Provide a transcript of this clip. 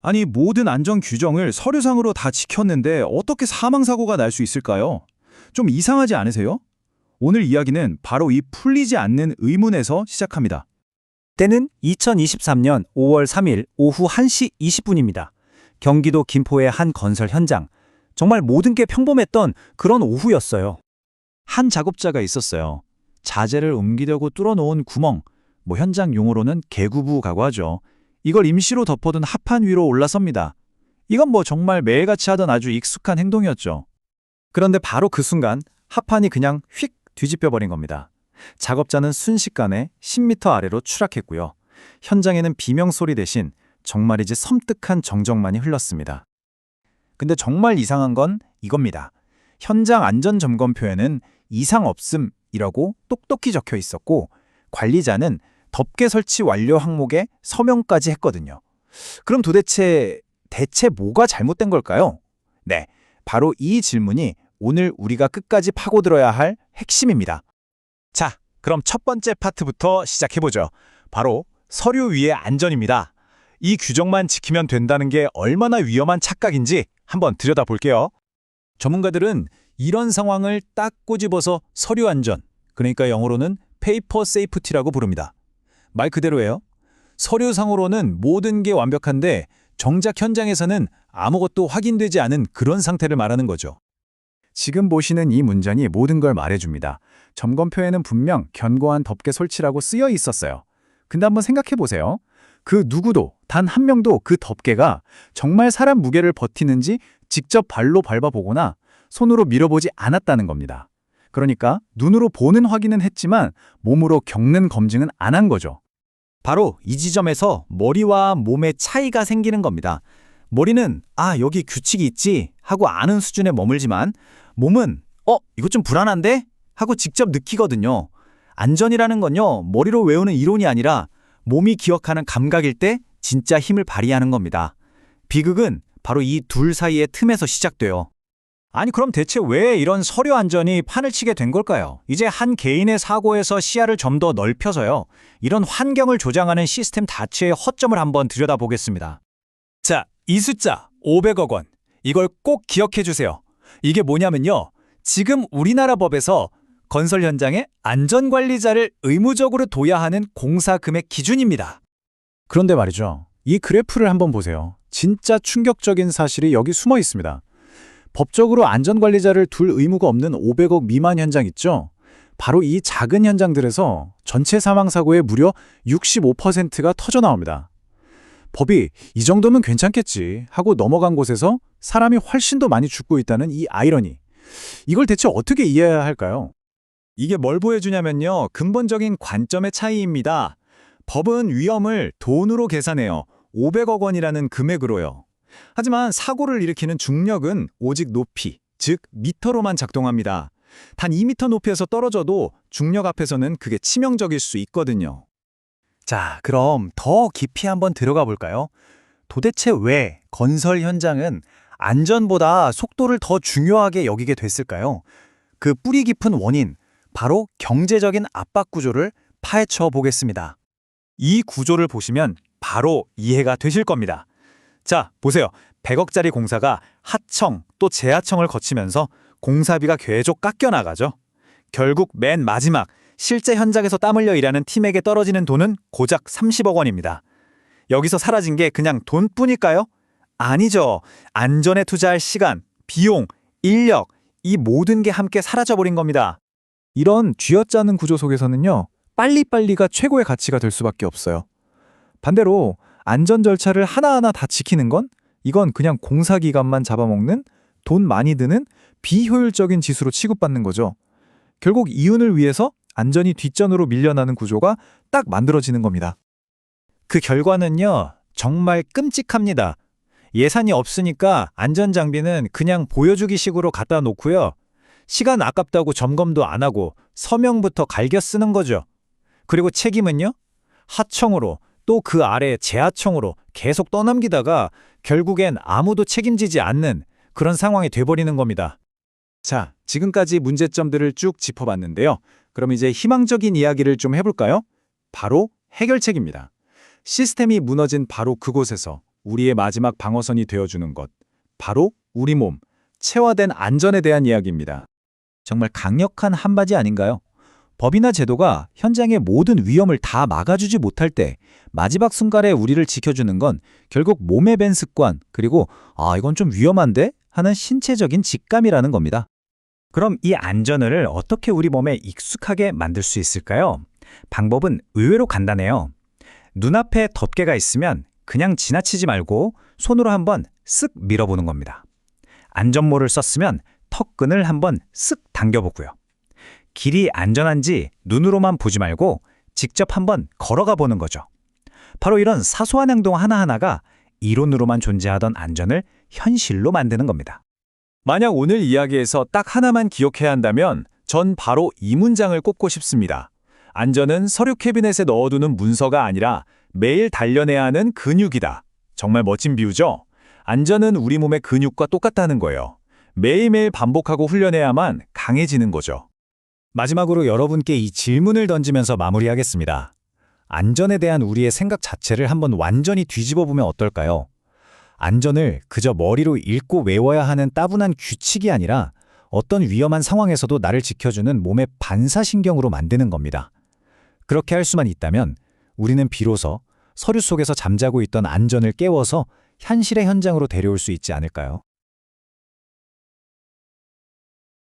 아니, 모든 안전 규정을 서류상으로 다 지켰는데 어떻게 사망사고가 날 수 있을까요? 좀 이상하지 않으세요? 오늘 이야기는 바로 이 풀리지 않는 의문에서 시작합니다. 때는 2023년 5월 3일 오후 1시 20분입니다. 경기도 김포의 한 건설 현장. 정말 모든 게 평범했던 그런 오후였어요. 한 작업자가 있었어요. 자재를 옮기려고 뚫어놓은 구멍, 뭐 현장 용어로는 개구부라고 하죠. 이걸 임시로 덮어둔 합판 위로 올라섭니다. 이건 뭐 정말 매일같이 하던 아주 익숙한 행동이었죠. 그런데 바로 그 순간 합판이 그냥 휙 뒤집혀 버린 겁니다. 작업자는 순식간에 10m 아래로 추락했고요. 현장에는 비명 소리 대신 정말이지 섬뜩한 정적만이 흘렀습니다. 근데 정말 이상한 건 이겁니다. 현장 안전 점검표에는 이상 없음이라고 똑똑히 적혀 있었고 관리자는 덮개 설치 완료 항목에 서명까지 했거든요. 그럼 도대체 대체 뭐가 잘못된 걸까요? 네, 바로 이 질문이 오늘 우리가 끝까지 파고들어야 할 핵심입니다. 자, 그럼 첫 번째 파트부터 시작해보죠. 바로 서류 위의 안전입니다. 이 규정만 지키면 된다는 게 얼마나 위험한 착각인지 한번 들여다볼게요. 전문가들은 이런 상황을 딱 꼬집어서 서류 안전, 그러니까 영어로는 페이퍼 세이프티라고 부릅니다. 말 그대로예요. 서류상으로는 모든 게 완벽한데 정작 현장에서는 아무것도 확인되지 않은 그런 상태를 말하는 거죠. 지금 보시는 이 문장이 모든 걸 말해줍니다. 점검표에는 분명 견고한 덮개 설치라고 쓰여 있었어요. 근데 한번 생각해 보세요. 그 누구도 단 한 명도 그 덮개가 정말 사람 무게를 버티는지 직접 발로 밟아보거나 손으로 밀어보지 않았다는 겁니다. 그러니까 눈으로 보는 확인은 했지만 몸으로 겪는 검증은 안 한 거죠. 바로 이 지점에서 머리와 몸의 차이가 생기는 겁니다. 머리는 아 여기 규칙이 있지 하고 아는 수준에 머물지만 몸은 어 이거 좀 불안한데 하고 직접 느끼거든요. 안전이라는 건요 머리로 외우는 이론이 아니라 몸이 기억하는 감각일 때 진짜 힘을 발휘하는 겁니다. 비극은 바로 이 둘 사이의 틈에서 시작돼요. 아니 그럼 대체 왜 이런 서류 안전이 판을 치게 된 걸까요? 이제 한 개인의 사고에서 시야를 좀 더 넓혀서요. 이런 환경을 조장하는 시스템 자체의 허점을 한번 들여다보겠습니다. 자, 이 숫자 500억 원. 이걸 꼭 기억해 주세요. 이게 뭐냐면요. 지금 우리나라 법에서 건설 현장에 안전관리자를 의무적으로 둬야 하는 공사 금액 기준입니다. 그런데 말이죠. 이 그래프를 한번 보세요. 진짜 충격적인 사실이 여기 숨어 있습니다. 법적으로 안전관리자를 둘 의무가 없는 500억 미만 현장 있죠? 바로 이 작은 현장들에서 전체 사망사고의 무려 65%가 터져 나옵니다. 법이 이 정도면 괜찮겠지 하고 넘어간 곳에서 사람이 훨씬 더 많이 죽고 있다는 이 아이러니. 이걸 대체 어떻게 이해해야 할까요? 이게 뭘 보여주냐면요. 근본적인 관점의 차이입니다. 법은 위험을 돈으로 계산해요. 500억 원이라는 금액으로요. 하지만 사고를 일으키는 중력은 오직 높이, 즉 미터로만 작동합니다. 단 2미터 높이에서 떨어져도 중력 앞에서는 그게 치명적일 수 있거든요. 자, 그럼 더 깊이 한번 들어가 볼까요? 도대체 왜 건설 현장은 안전보다 속도를 더 중요하게 여기게 됐을까요? 그 뿌리 깊은 원인, 바로 경제적인 압박 구조를 파헤쳐 보겠습니다. 이 구조를 보시면 바로 이해가 되실 겁니다. 자, 보세요. 100억짜리 공사가 하청 또 재하청을 거치면서 공사비가 계속 깎여 나가죠. 결국 맨 마지막 실제 현장에서 땀 흘려 일하는 팀에게 떨어지는 돈은 고작 30억 원입니다. 여기서 사라진 게 그냥 돈뿐일까요? 아니죠. 안전에 투자할 시간, 비용, 인력, 이 모든 게 함께 사라져버린 겁니다. 이런 쥐어짜는 구조 속에서는요, 빨리빨리가 최고의 가치가 될 수밖에 없어요. 반대로 안전 절차를 하나하나 다 지키는 건 이건 그냥 공사 기간만 잡아먹는 돈 많이 드는 비효율적인 지수로 취급받는 거죠. 결국 이윤을 위해서 안전이 뒷전으로 밀려나는 구조가 딱 만들어지는 겁니다. 그 결과는요, 정말 끔찍합니다. 예산이 없으니까 안전 장비는 그냥 보여주기 식으로 갖다 놓고요. 시간 아깝다고 점검도 안 하고 서명부터 갈겨 쓰는 거죠. 그리고 책임은요? 하청으로 또 그 아래 재하청으로 계속 떠넘기다가 결국엔 아무도 책임지지 않는 그런 상황이 돼버리는 겁니다. 자, 지금까지 문제점들을 쭉 짚어봤는데요. 그럼 이제 희망적인 이야기를 좀 해볼까요? 바로 해결책입니다. 시스템이 무너진 바로 그곳에서 우리의 마지막 방어선이 되어주는 것. 바로 우리 몸, 체화된 안전에 대한 이야기입니다. 정말 강력한 한바지 아닌가요? 법이나 제도가 현장의 모든 위험을 다 막아주지 못할 때 마지막 순간에 우리를 지켜주는 건 결국 몸에 밴 습관 그리고 아 이건 좀 위험한데 하는 신체적인 직감이라는 겁니다. 그럼 이 안전을 어떻게 우리 몸에 익숙하게 만들 수 있을까요? 방법은 의외로 간단해요. 눈앞에 덮개가 있으면 그냥 지나치지 말고 손으로 한번 쓱 밀어보는 겁니다. 안전모를 썼으면 턱끈을 한번 쓱 당겨보고요. 길이 안전한지 눈으로만 보지 말고 직접 한번 걸어가 보는 거죠. 바로 이런 사소한 행동 하나하나가 이론으로만 존재하던 안전을 현실로 만드는 겁니다. 만약 오늘 이야기에서 딱 하나만 기억해야 한다면 전 바로 이 문장을 꼽고 싶습니다. 안전은 서류 캐비넷에 넣어두는 문서가 아니라 매일 단련해야 하는 근육이다. 정말 멋진 비유죠? 안전은 우리 몸의 근육과 똑같다는 거예요. 매일매일 반복하고 훈련해야만 강해지는 거죠. 마지막으로 여러분께 이 질문을 던지면서 마무리하겠습니다. 안전에 대한 우리의 생각 자체를 한번 완전히 뒤집어 보면 어떨까요? 안전을 그저 머리로 읽고 외워야 하는 따분한 규칙이 아니라 어떤 위험한 상황에서도 나를 지켜주는 몸의 반사신경으로 만드는 겁니다. 그렇게 할 수만 있다면 우리는 비로소 서류 속에서 잠자고 있던 안전을 깨워서 현실의 현장으로 데려올 수 있지 않을까요?